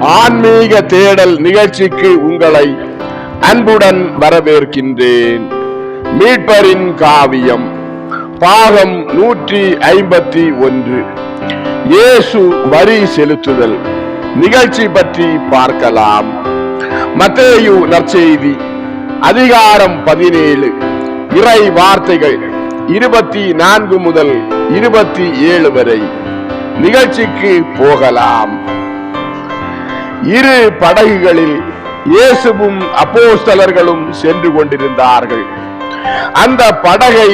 ஆன்மீக தேடல் நிகழ்ச்சிக்கு உங்களை அன்புடன் வரவேற்கின்றேன். மீட்பரின் காவியம் பாகம் நூற்றி ஐம்பத்தி ஒன்று. இயேசு வரி செலுத்துதல் நிகழ்ச்சி பற்றி பார்க்கலாம். மத்தேயு நற்செய்தி அதிகாரம் பதினேழு இறை வார்த்தைகள் இருபத்தி நான்கு முதல் இருபத்தி ஏழு வரை. நிகழ்ச்சிக்கு போகலாம். இரு படகுகளில் இயேசுவும் அப்போஸ்தலர்களும் சென்று கொண்டிருந்தார்கள். அந்த படகை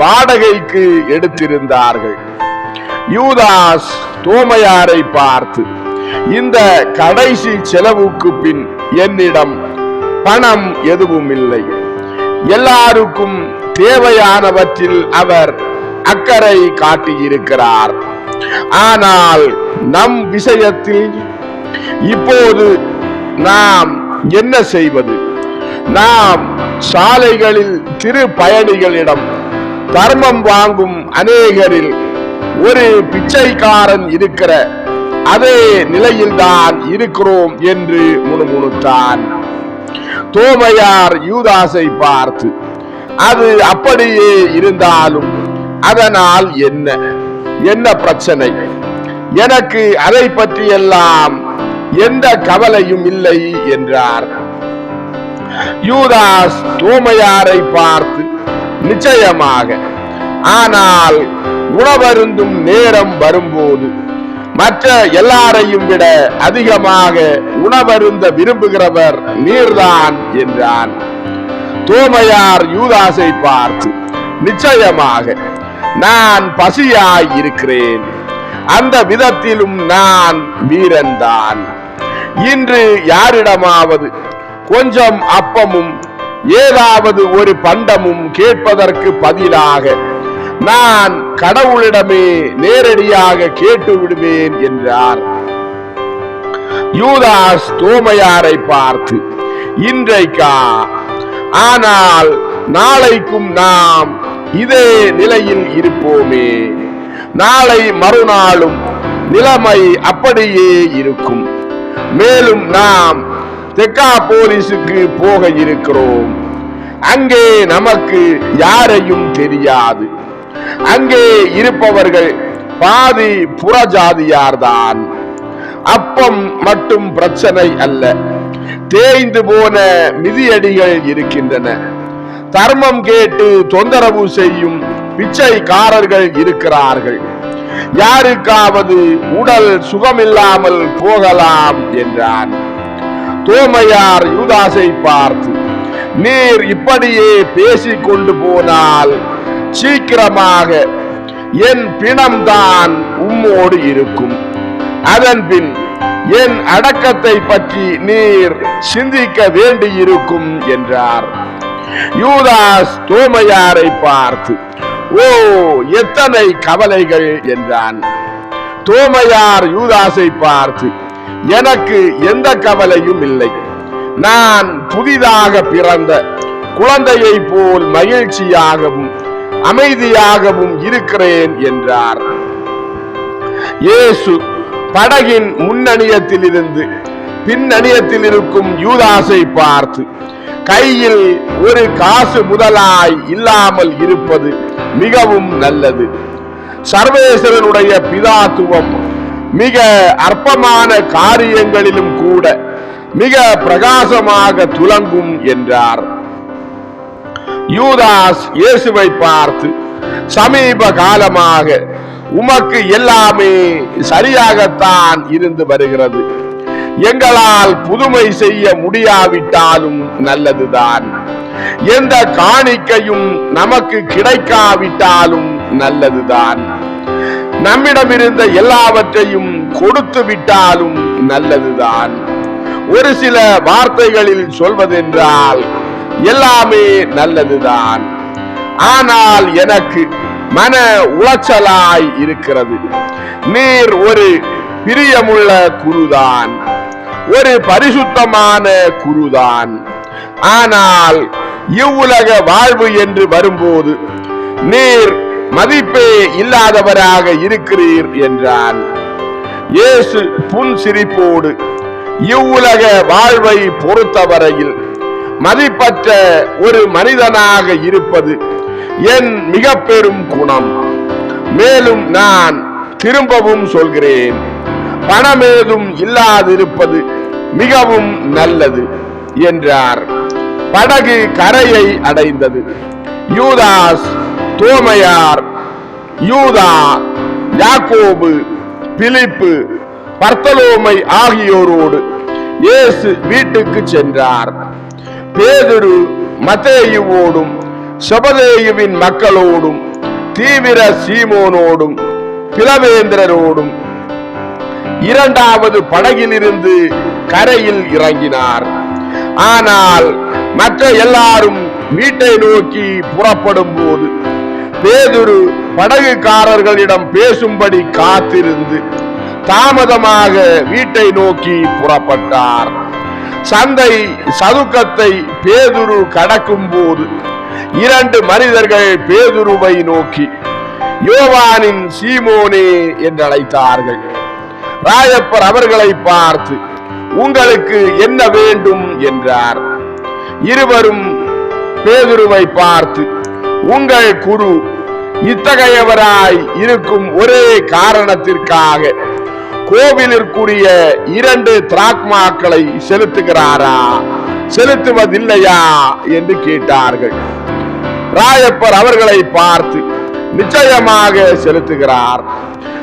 வாடகைக்கு எடுத்திருந்தார்கள். யூதாஸ் தோமையாரை பார்த்து இந்த கடைசி செலவுக்கு பின் என்னிடம் பணம் எதுவும் இல்லை. எல்லாருக்கும் தேவையானவற்றில் அவர் அக்கறை காட்டியிருக்கிறார். ஆனால் நம் விஷயத்தில் இப்போது நாம் என்ன செய்வது? நாம் சாலைகளில் திரு பயணிகளிடம் தர்மம் வாங்கும் அநேகரில் ஒரு பிச்சைக்காரன் இருக்கிற அதே நிலையில்தான் இருக்கிறோம் என்று முணுமுணுத்தான். தோமையார் யூதாசை பார்த்து அது அப்படியே இருந்தாலும் அதனால் என்ன? என்ன பிரச்சனை? எனக்கு அதை பற்றியெல்லாம் எந்த கவலையும் இல்லை என்றார். யூதாஸ் தோமையாரை பார்த்து நிச்சயமாக ஆனால் உணவருந்தும் நேரம் வரும்போது மற்ற எல்லாரையும் விட அதிகமாக உணவருந்த விரும்புகிறவர் நீர்தான் என்றான். தோமையார் யூதாசை பார்த்து நிச்சயமாக நான் பசியாய் இருக்கிறேன். அந்த விதத்திலும் நான் வீரன்தான். இன்று யாரிடமாவது கொஞ்சம் அப்பமும் ஏதாவது ஒரு பண்டமும் கேட்பதற்கு பதிலாக நான் கடவுளிடமே நேரடியாக கேட்டு விடுவேன் என்றார். யூதாஸ் தோமையாரை பார்த்து இன்றைக்கா? ஆனால் நாளைக்கும் நாம் இதே நிலையில் இருப்போமே. நாளை மறுநாளும் நிலைமை அப்படியே இருக்கும். மேலும் நாம் தெக்கா போலீஸுக்கு போக இருக்கிறோம் அங்கே நமக்கு யாரையும் தெரியாது. அங்கே இருப்பவர்கள் பாதி புறஜாதியார்தான். அப்பம் மட்டும் பிரச்சனை அல்ல. தேய்ந்து போன மிதியடிகள் இருக்கின்றன. தர்மம் கேட்டு தொந்தரவு செய்யும் பிச்சைக்காரர்கள் இருக்கிறார்கள். யாருக்காவது உடல் சுகமில்லாமல் போகலாம் என்றான். தோமையார் யூதாசை பார்த்து நீர் இப்படியே பேசிக் கொண்டு போனால் சீக்கிரமாக என் பிணம்தான் உம்மோடு இருக்கும். அதன் பின் என் அடக்கத்தை பற்றி நீர் சிந்திக்க வேண்டியிருக்கும் என்றார். யூதாஸ் தோமையாரை பார்த்து ஓ எத்தனை கவலைகள் என்றான். தோமையார் யூதாசை பார்த்து எனக்கு எந்த கவலையும் இல்லை. நான் புதிதாக பிறந்த குழந்தையை போல் மகிழ்ச்சியாகவும் அமைதியாகவும் இருக்கிறேன் என்றார். இயேசு படகின் முன்னணியத்தில் இருந்து பின்னணியத்தில் இருக்கும் யூதாசை பார்த்து கையில் ஒரு காசு முதலாய் இல்லாமல் இருப்பது மிகவும் நல்லது. சர்வேஸ்வரனுடைய பிதாத்துவம் மிக அற்பமான காரியங்களிலும் கூட மிக பிரகாசமாக துலங்கும் என்றார். யூதாஸ் இயேசுவை பார்த்து சமீப காலமாக உமக்கு எல்லாமே சரியாகத்தான் இருந்து வருகிறது. எங்களால் புதுமை செய்ய முடியாவிட்டாலும் நல்லதுதான். எந்த காணிக்கையும் நமக்கு கிடைக்காவிட்டாலும் நல்லதுதான். நம்மிடம் இருந்த எல்லாவற்றையும் கொடுத்து விட்டாலும் நல்லதுதான். ஒரு சில வார்த்தைகளில் சொல்வதென்றால் எல்லாமே நல்லதுதான். ஆனால் எனக்கு மன உளைச்சலாய் இருக்கிறது. நீர் ஒரு பிரியமுள்ள குருதான். ஒரு பரிசுத்தமான குருதான். ஆனால் இவ்வுலக வாழ்வு என்று வரும்போது நீர் மதிப்பே இல்லாதவராக இருக்கிறீர் என்றான். இயேசு புன் சிரிப்போடு இவ்வுலக வாழ்வை பொறுத்தவரையில் மதிப்பற்ற ஒரு மனிதனாக இருப்பது என் மிக பெரும் குணம். மேலும் நான் திரும்பவும் சொல்கிறேன் பணமேதும் இல்லாதிருப்பது மிகவும் நல்லது என்றார். படகு கரையை அடைந்தது. யூதாஸ் தோமையார் யூதா யாக்கோபு பிலிப்பு பர்த்தலோமை ஆகியோரோடு இயேசு வீட்டுக்கு சென்றார். பேதுரு மத்தேயுவோடும் செபதேயுவின் மக்களோடும் தீவிர சீமோனோடும் பிலவேந்திரரோடும் இரண்டாவது படகிலிருந்து கரையில் இறங்கினார். ஆனால் மற்ற எல்லாரும் வீட்டை நோக்கி புறப்படும் போது பேதுரு படகுக்காரர்களிடம் பேசும்படி காத்திருந்து தாமதமாக வீட்டை நோக்கி புறப்பட்டார். சந்தை சதுக்கத்தை பேதுரு கடக்கும் போது இரண்டு மனிதர்கள் பேதுருவை நோக்கி யோவானின் சீமோனே என்று அழைத்தார்கள் ராயப்பர் அவர்களை பார்த்து உங்களுக்கு என்ன வேண்டும்? என்றார். இருவரும் பேதுருவை பார்த்து உங்கள் குரு இத்தகையவராய் இருக்கும் ஒரே காரணத்திற்காக கோவிலிற்குரிய இரண்டு திராக்மாக்களை செலுத்துகிறாரா? செலுத்துவதில்லையா? என்று கேட்டார்கள். ராயப்பர் அவர்களை பார்த்து நிச்சயமாக செலுத்துகிறார்.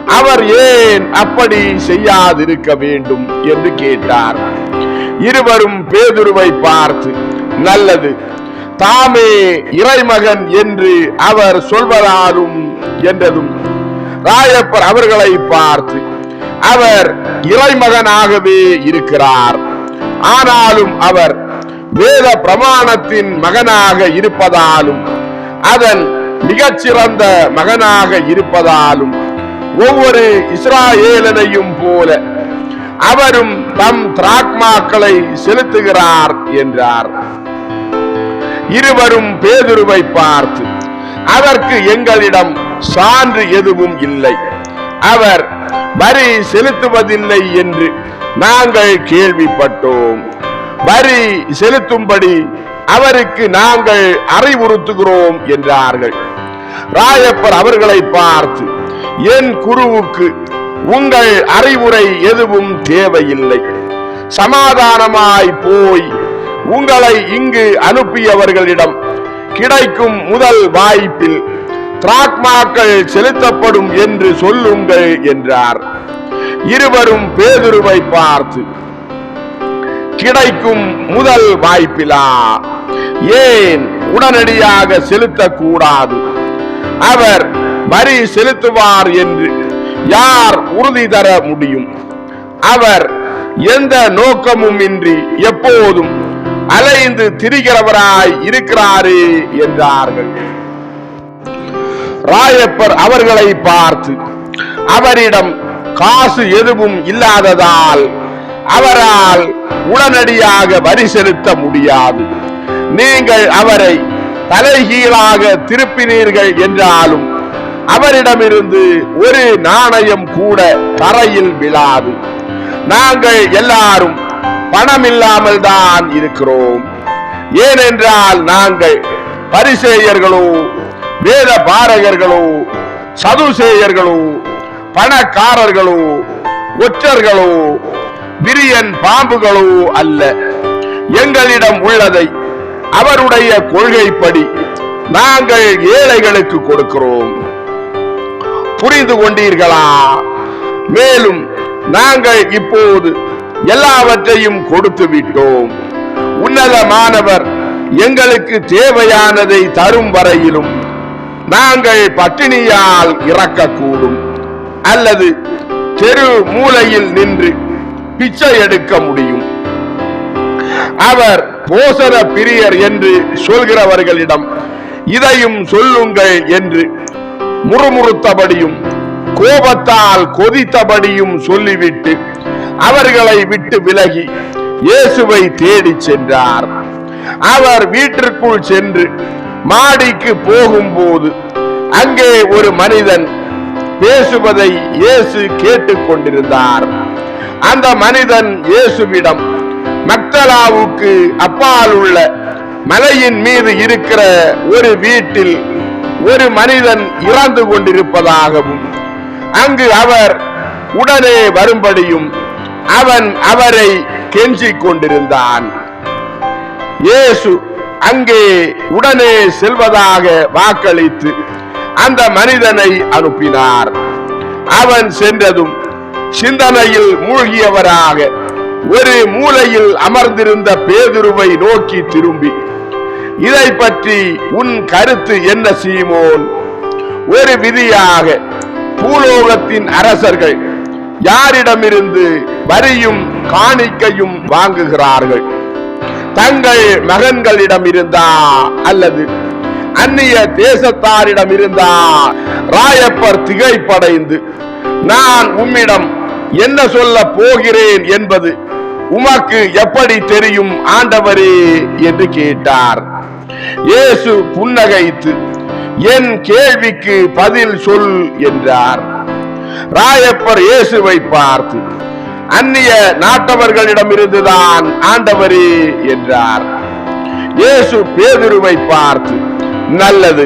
அவர் ஏன் அப்படி செய்யாதிருக்க வேண்டும்? என்று கேட்டார். இருவரும் பேதுருவை பார்த்து நல்லது. தாமே இறைமகன் என்று அவர் சொல்வதாலும் என்றதும். ராயப்பர் அவர்களை பார்த்து அவர் இறைமகனாகவே இருக்கிறார். ஆனாலும் அவர் வேத பிரமாணத்தின் மகனாக இருப்பதாலும் அதன் மிகச்சிறந்த மகனாக இருப்பதாலும் ஒவ்வொரு இஸ்ராயேலனையும் போல அவரும் தம் திராக்மாக்களை செலுத்துகிறார் என்றார். இருவரும் பேதுருவை பார்த்து அதற்கு எங்களிடம் சான்று எதுவும் இல்லை. அவர் வரி செலுத்துவதில்லை என்று நாங்கள் கேள்விப்பட்டோம். வரி செலுத்தும்படி அவருக்கு நாங்கள் அறிவுறுத்துகிறோம் என்றார்கள். ராயப்பர் அவர்களை பார்த்து என் குருவுக்கு உங்கள் அறிவுரை எதுவும் தேவையில்லை. சமாதானமாய் போய் உங்களை இங்கு அனுப்பியவர்களிடம் கிடைக்கும் முதல் வாய்ப்பில் திராக்மாக்கள் செலுத்தப்படும் என்று சொல்லுங்கள் என்றார். இருவரும் பேதுருவை பார்த்து கிடைக்கும் முதல் வாய்ப்பிலா? ஏன் உடனடியாக செலுத்தக்கூடாது? அவர் வரி செலுத்துவார் என்று யார் உறுதி தர முடியும்? அவர் எந்த நோக்கமும் இன்றி எப்போதும் அலைந்து திரிகிறவராய் இருக்கிறாரே என்றார்கள். ராயப்பர் அவர்களை பார்த்து அவரிடம் காசு எதுவும் இல்லாததால் அவரால் உடனடியாக வரி செலுத்த முடியாது. நீங்கள் அவரை தலைகீழாக திருப்பினீர்கள் என்றாலும் அவரிடமிருந்து ஒரு நாணயம் கூட தரையில் விழாது. நாங்கள் எல்லாரும் பணம் இல்லாமல் தான் இருக்கிறோம். ஏனென்றால் நாங்கள் பரிசேயர்களோ வேத பாரகர்களோ சதுசேயர்களோ பணக்காரர்களோ ஒற்றர்களோ விரியன் பாம்புகளோ அல்ல. எங்களிடம் உள்ளதை அவருடைய கொள்கைப்படி நாங்கள் ஏழைகளுக்கு கொடுக்கிறோம். புரிந்து கொண்டீர்களா? மேலும் நாங்கள் இப்போது எல்லாவற்றையும் கொடுத்து விட்டோம் உன்னதமானவர் எங்களுக்கு தேவையானதை தரும் வரையிலும் நாங்கள் பட்டினியால் இறக்கக்கூடும். அல்லது தெரு மூலையில் நின்று பிச்சை எடுக்க முடியும். அவர் போசன பிரியர் என்று சொல்கிறவர்களிடம் இதையும் சொல்லுங்கள் என்று முறுமுறுத்தபடியும் கோபத்தால் கொதித்தபடியும் சொல்லிவிட்டு அவர்களை விட்டு விலகி இயேசுவை தேடிச் சென்றார். அவர் வீட்டிற்குள் சென்று மாடிக்கு போகும்போது அங்கே ஒரு மனிதன் பேசுவதை இயேசு கேட்டுக் கொண்டிருந்தார் அந்த மனிதன் இயேசுவிடம் மக்தலாவுக்கு அப்பால் உள்ள மலையின் மீது இருக்கிற ஒரு வீட்டில் ஒரு மனிதன் இறந்து கொண்டிருப்பதாகவும் அங்கு அவர் உடனே வரும்படியும் அவன் அவரை கெஞ்சிக் கொண்டிருந்தான். இயேசு அங்கே உடனே செல்வதாக வாக்களித்து அந்த மனிதனை அனுப்பினார். அவன் சென்றதும் சிந்தனையில் மூழ்கியவராக ஒரு மூலையில் அமர்ந்திருந்த பேதுருவை நோக்கி திரும்பி இதை பற்றி உன் கருத்து என்ன சீமோன்? ஒரு விதியாக பூலோகத்தின் அரசர்கள் யாரிடமிருந்து வரியும் காணிக்கையும் வாங்குகிறார்கள்? தங்கள் மகன்களிடம் இருந்தா அல்லது அந்நிய தேசத்தாரிடம் இருந்தா ராயப்பர் திகைப்படைந்து நான் உம்மிடம் என்ன சொல்ல போகிறேன் என்பது உமக்கு எப்படி தெரியும் ஆண்டவரே? என்று கேட்டார். இயேசு புன்னகைத்து என் கேள்விக்கு பதில் சொல் என்றார். ராயப்பர் இயேசுவை பார்த்து அந்நிய நாட்டவர்களிடமிருந்துதான் ஆண்டவரே என்றார். இயேசு பேதுருவை பார்த்து நல்லது.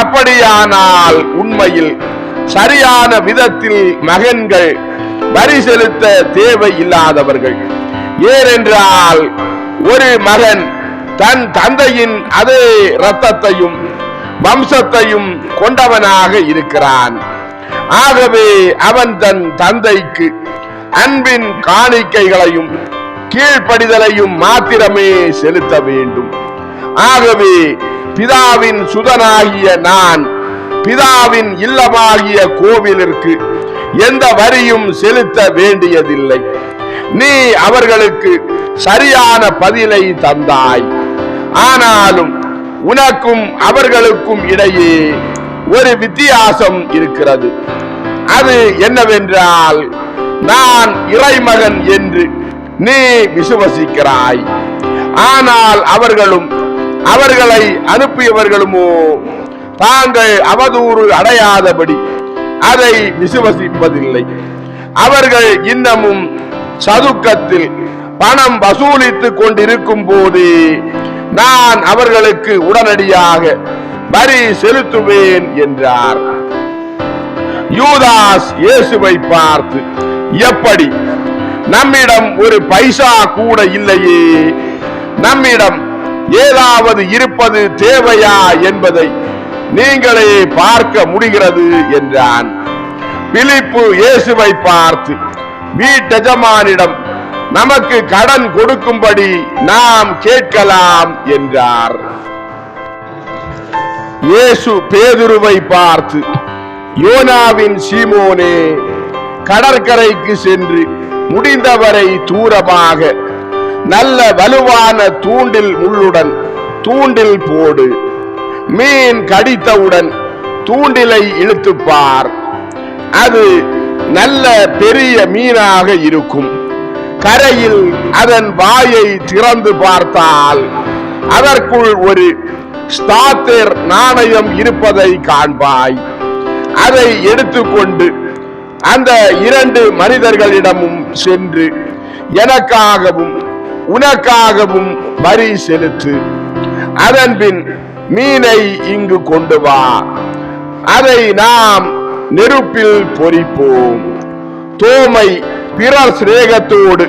அப்படியானால் உண்மையில் சரியான விதத்தில் மகன்கள் வரி செலுத்த தேவை இல்லாதவர்கள் ஏனென்றால் ஒரு மகன் தன் தந்தையின் அதே ரத்தத்தையும் வம்சத்தையும் கொண்டவனாக இருக்கிறான். ஆகவே அவன் தன் தந்தைக்கு அன்பின் காணிக்கைகளையும் கீழ்ப்படிதலையும் மாத்திரமே செலுத்த வேண்டும். ஆகவே பிதாவின் சுதனாகிய நான் பிதாவின் இல்லமாகிய கோவிலிற்கு எந்த வரியும் செலுத்த வேண்டியதில்லை. நீ அவர்களுக்கு சரியான பதிலை தந்தாய். ஆனாலும் உனக்கும் அவர்களுக்கும் இடையே ஒரு வித்தியாசம் இருக்கிறது. அது என்னவென்றால் நான் இறைமகன் என்று நீ விசுவசிக்கிறாய். ஆனால் அவர்களும் அவர்களை அனுப்பியவர்களுமோ தாங்கள் அவதூறு அடையாதபடி அதை விசுவசிப்பதில்லை. அவர்கள் இன்னமும் சதுக்கத்தில் பணம் வசூலித்துக் கொண்டிருக்கும் போது நான் அவர்களுக்கு உடனடியாக வரி செலுத்துவேன் என்றார். யூதாஸ் இயேசுவை பார்த்து எப்படி? நம்மிடம் ஒரு பைசா கூட இல்லையே. நம்மிடம் ஏதாவது இருப்பது தேவையா என்பதை நீங்களே பார்க்க முடிகிறது என்றான். பிலிப்பு இயேசுவை பார்த்து வீட்டெஜமானிடம் நமக்கு கடன் கொடுக்கும்படி நாம் கேட்கலாம் என்றார். இயேசு பேதுருவை பார்த்து யோனாவின் சீமோனே கடற்கரைக்கு சென்று முடிந்தவரை தூரமாக நல்ல வலுவான தூண்டில் முள்ளுடன் தூண்டில் போடு மீன் கடித்தவுடன் தூண்டிலை இழுத்துப்பார் அது நல்ல பெரிய மீனாக இருக்கும். கரையில் அதன் வாயை திறந்து பார்த்தால் அதற்குள் ஒரு ஸ்தாத்தர் நாணயம் இருப்பதை காண்பாய். அதை எடுத்துக்கொண்டு அந்த இரண்டு மனிதர்களிடமும் சென்று எனக்காகவும் உனக்காகவும் வரி செலுத்து. அதன்பின் மீனை இங்கு கொண்டு வா. அதை நாம் நெருப்பில் பொறிப்போம். தோமை பிறர் சிநேகத்தோடு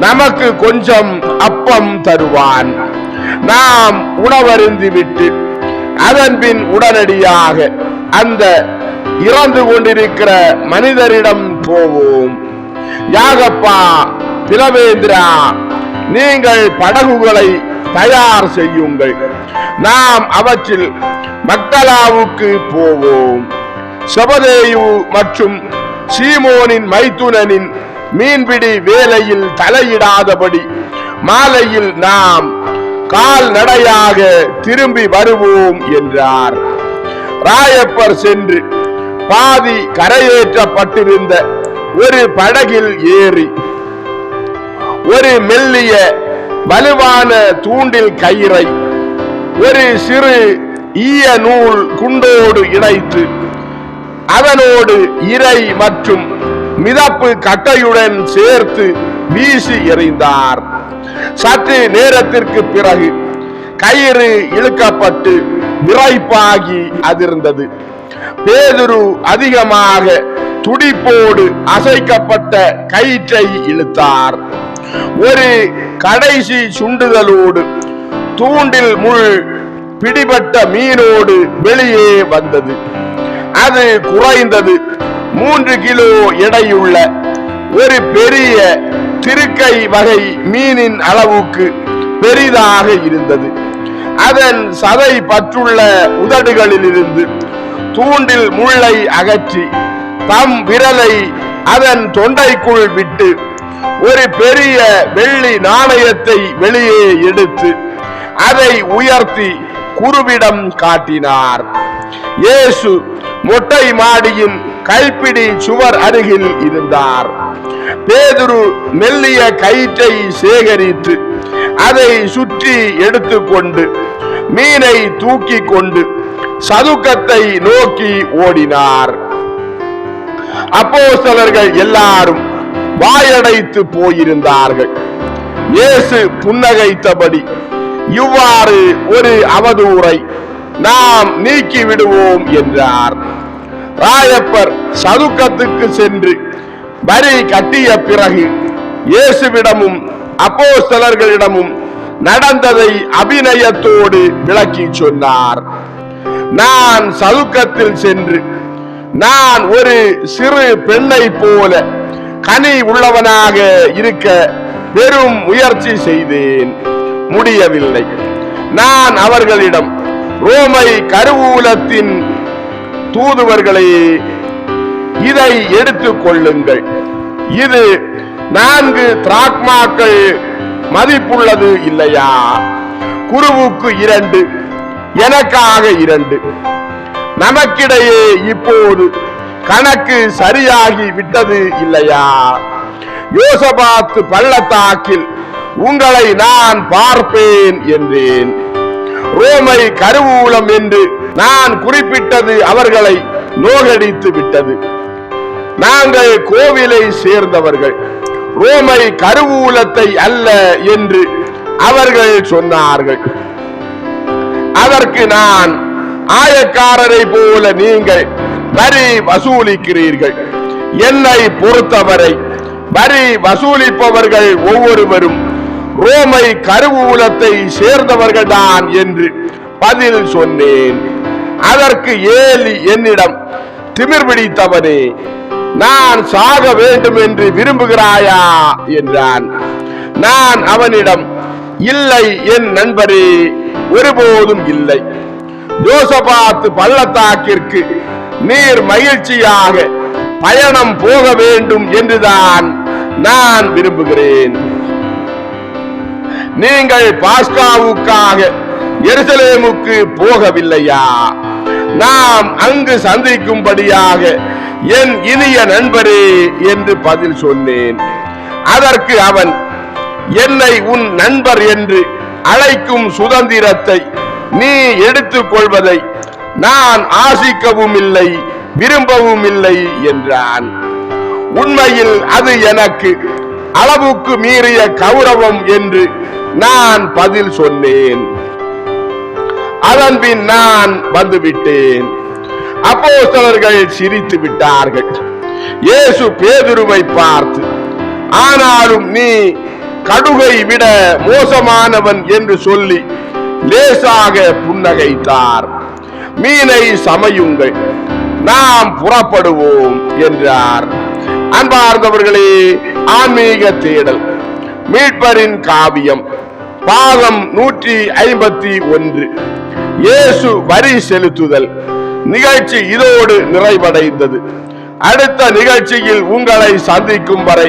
நமக்கு கொஞ்சம் அப்பம் தருவான். நாம் உணவருந்தி விட்டு அதன்பின் உடனடியாக அந்த இறந்து கொண்டிருக்கிற மனிதரிடம் போவோம். யாகப்பா பிலவேந்திரா நீங்கள் படகுகளை தயார் செய்யுங்கள். நாம் அவற்றில் மக்தலாவுக்கு போவோம். சபதேயு மற்றும் சீமோனின் மைத்துனனின் மீன்பிடி வேலையில் தலையிடாதபடி மாலையில் நாம் கால்நடையாக திரும்பி வருவோம் என்றார். ராயப்பர் சென்று பாதி கரையேற்றப்பட்டிருந்த ஒரு படகில் ஏறி ஒரு மெல்லிய வலுவான தூண்டில் கயிறை ஒரு சிறு ஈய நூல் குண்டோடு இணைத்து அதனோடு இறை மற்றும் மிதப்பு கட்டையுடன் சேர்த்து வீசி எறிந்தார். சற்று நேரத்திற்கு பிறகு கயிறு இழுக்கப்பட்டு விரைப்பாகி அதிர்ந்தது. பேதுரு அதிகமாக துடிப்போடு அசைக்கப்பட்ட கயிற்றை இழுத்தார். ஒரு கடைசி சுண்டுதலோடு தூண்டில் முள் பிடிபட்ட மீனோடு வெளியே வந்தது. அது குறைந்தது மூன்று கிலோ எடையுள்ள ஒரு பெரிய திருக்கை வகை மீனின் அளவுக்கு பெரிதாக இருந்தது. அதன் சதை பற்றுள்ள உதடுகளிலிருந்து தூண்டில் முள்ளை அகற்றி தம் விரலை அதன் தொண்டைக்குள் விட்டு ஒரு பெரிய வெள்ளி நாணயத்தை வெளியே எடுத்து அதை உயர்த்தி குருவிடம் காட்டினார். இயேசு மொட்டை மாடியின் கைப்பிடி சுவர் அருகில் இருந்தார். பேதுரு மெல்லிய கயிற்றை சேகரித்து அதை சுற்றி எடுத்துக்கொண்டு மீனை தூக்கி கொண்டு சதுக்கத்தை நோக்கி ஓடினார். அப்போஸ்தலர்கள் எல்லாரும் வாயடைத்து போயிருந்தார்கள். இயேசு புன்னகைத்தபடி இவ்வாறு ஒரு அவதூரை நாம் நீக்கி விடுவோம் என்றார். ராயப்பர் சதுக்கத்துக்கு சென்று வரி கட்டிய பிறகு இயேசுவிடமும் அப்போஸ்தலர்களிடமும் நடந்ததை அபிநயத்தோடு விளக்கி சொன்னார். நான் சதுக்கத்தில் சென்று நான் ஒரு சிறு பெண்ணை போல கனி உள்ளவனாக இருக்க பெரும் முயற்சி செய்தேன். முடியவில்லை. நான் அவர்களிடம் ரோமை கருவூலத்தின் தூதுவர்களே இதை எடுத்துக் கொள்ளுங்கள். இது நான்கு திராக்மாக்கள் மதிப்புள்ளது இல்லையா? குருவுக்கு இரண்டு எனக்காக இரண்டு. நமக்கிடையே இப்போது கணக்கு சரியாகி விட்டது இல்லையா? யோசபாத்து பள்ளத்தாக்கில் உங்களை நான் பார்ப்பேன் என்றேன். ரோமை கருவூலம் என்று நான் குறிப்பிட்டது அவர்களை நோகடித்து விட்டது. நாங்கள் கோவிலை சேர்ந்தவர்கள். ரோமை கருவூலத்தை அல்ல என்று அவர்கள் சொன்னார்கள். அதற்கு நான் ஆயக்காரரை போல நீங்கள் வரி வசூலிக்கிறீர்கள். என்னை பொறுத்தவரை வரி வசூலிப்பவர்கள் ஒவ்வொருவரும் ரோமை கருவூலத்தை சேர்ந்தவர்கள்தான் என்று பதில் சொன்னேன். அதற்கு ஏலி என்னிடம் திமிர் பிடித்தவனே நான் சாக வேண்டும் என்று விரும்புகிறாயா? என்றான். நான் அவனிடம் இல்லை என் நண்பரே ஒருபோதும் இல்லை. யோசபாத்து பள்ளத்தாக்கிற்கு நீர் மகிழ்ச்சியாக பயணம் போக வேண்டும் என்றுதான் நான் விரும்புகிறேன். நீங்கள் பாஸ்காவுக்காக எருசலேமுக்கு போகவில்லையா? நாம் அங்கு சந்திக்கும்படியாக என் இனிய நண்பரே என்று பதில் சொன்னேன். அதற்கு அவன் என்னை உன் நண்பர் என்று அழைக்கும் சுதந்திரத்தை நீ எடுத்துக் கொள்வதை நான் ஆசிக்கவும் இல்லை விரும்பவும் இல்லை என்றான். உண்மையில் அது எனக்கு அளவுக்கு மீறிய கௌரவம் என்று நான் பதில் சொன்னேன். அதன் பின் நான் வந்துவிட்டேன். அப்போஸ்தலர்கள் சிரித்து விட்டார்கள். இயேசு பேதுருவை பார்த்து ஆனாலும் நீ கடுகை விட மோசமானவன் என்று சொல்லி லேசாக புன்னகைத்தார். மீனை சமையுங்கள் நாம் புறப்படுவோம் என்றார். அன்பார்ந்தவர்களே ஆன்மீக தேடல் மீட்பரின் காவியம் பாகம் நூற்றி ஐம்பத்தி ஒன்று இயேசு வரி செலுத்துதல் நிகழ்ச்சி இதோடு நிறைவடைந்தது. அடுத்த நிகழ்ச்சியில் உங்களை சந்திக்கும் வரை